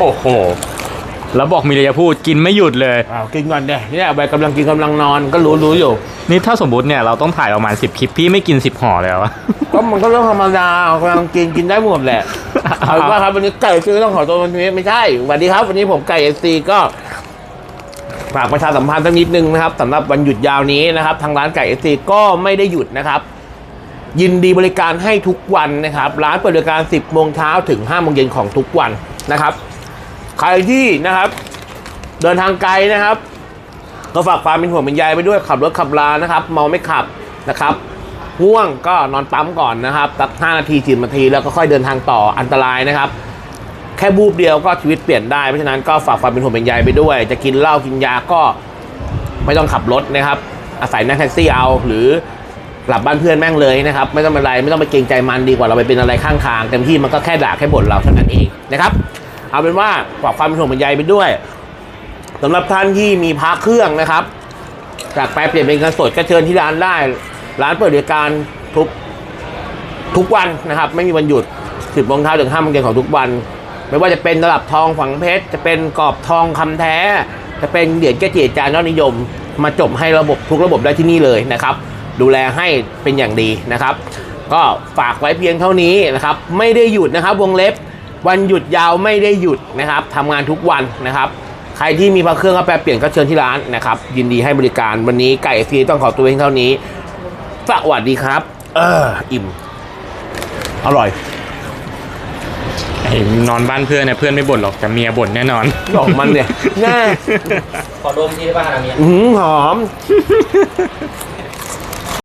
โอ้โหแล้วบอกมีอะไรจะพูดกินไม่หยุดเลย อ้าวกินก่อนเด้เนี่ยไปกำลังกินกำลังนอนก็รู้รู้อยู่ นี่ถ้าสมมติเนี่ยเราต้องถ่ายประมาณ10คลิปพี่ไม่กิน10ห่อแล้วอะ ก็มันก็เรื่องธรรมดากำลังกินกินได้หมดแหละเอาเป็นว่าครับวันนี้ไก่ซื้อต้องขอตัววันนี้ไม่ใช่สวัสดีครับ วันนี้ผมไก่เอซีก็ฝากประชาสัมพันธ์สักนิดนึงนะครับสำหรับวันหยุดยาวนี้นะครับ ทางร้านไก่เอซีก็ไม่ได้หยุดนะครับ ยินดีบริการให้ทุกวันนะครับ ร้านเปิดบริการ 10โมงเช้าถึง5โมงเย็นของทุกวันนะครับ ใครที่นะครับ เดินทางไกลนะครับ ก็ฝากความเป็นห่วงเป็นใยไปด้วยขับรถขับลานะครับ เมาไม่ขับนะครับง่วงก็นอนปั๊มก่อนนะครับสักห้านาทีสิบนาทีแล้วก็ค่อยเดินทางต่ออันตรายนะครับ แค่บูบเดียวก็ชีวิตเปลี่ยนได้เพราะฉะนั้นก็ฝากความเป็นห่วงเป็นใยไปด้วย จะกินเหล้ากินยาก็ไม่ต้องขับรถนะครับ อาศัยนั่งแท็กซี่เอาหรือกลับบ้านเพื่อนแม่งเลยนะครับ ไม่ต้องเป็นไรไม่ต้องไปเกรงใจมันดีกว่าเราไปเป็นอะไรข้างทางเต็มที่มันก็แค่ด่าแค่บ่นเราเท่านั้นเองนะครับ เอาเป็นว่าฝากความเป็นห่วงเป็นใยไปด้วยสำหรับท่านที่มีพระเครื่องนะครับ จากแปลเปลี่ยนเป็นเงินสดก็เชิญที่ร้านได้ ร้านเปิดบริการทุกทุกวันนะครับ ไม่มีวันหยุด 10โมงเช้าถึง5โมงเย็นของทุกวัน ไม่ว่าจะเป็นตลับทองฝังเพชร จะเป็นกรอบทองคำแท้ จะเป็นเหรียญเกจิอาจารย์ยอดนิยม มาจบให้ระบบทุกระบบได้ที่นี่เลยนะครับ ดูแลให้เป็นอย่างดีนะครับ ก็ฝากไว้เพียงเท่านี้นะครับ ไม่ได้หยุดนะครับ วงเล็บ วันหยุดยาวไม่ได้หยุดนะครับทำงานทุกวันนะครับ ใครที่มีพระเครื่องก็แปลเปลี่ยนก็เชิญที่ร้านนะครับ ยินดีให้บริการวันนี้ไก่ซีต้องขอตัวเองเท่านี้สวัสดีครับ เอออิ่ม อร่อยไอ้นอนบ้านเพื่อนเนี่ยเพื่อนไม่บ่นหรอกแต่เมียบ่นแน่นอน หลอกมันเนี่ยแน่ขอดมทีได้ป่ะนะเมียอื้อหือหอม